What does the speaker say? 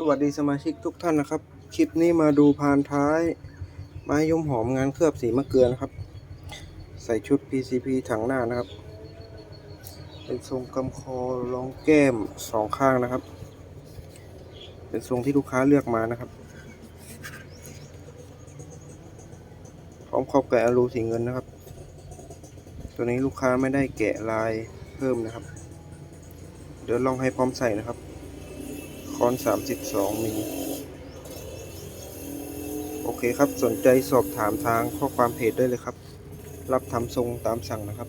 สวัสดีสมาชิกทุกท่านนะครับ คลิปนี้มาดูพานท้าย ไม้ยมหอมงานเคลือบสีมะเกลือนะครับ ใส่ชุด PCP ถังหน้านะครับ เป็นทรงกำคอรองแก้มสองข้างนะครับ เป็นทรงที่ลูกค้าเลือกมานะครับ พร้อมครอบแกะอลูสีเงินนะครับ ตัวนี้ลูกค้าไม่ได้แกะลายเพิ่มนะครับ เดี๋ยวลองให้พร้อมใส่นะครับ คอน 32 มิลโอเคครับสนใจสอบถามทางข้อความเพจได้เลยครับ รับทำทรงตามสั่งนะครับ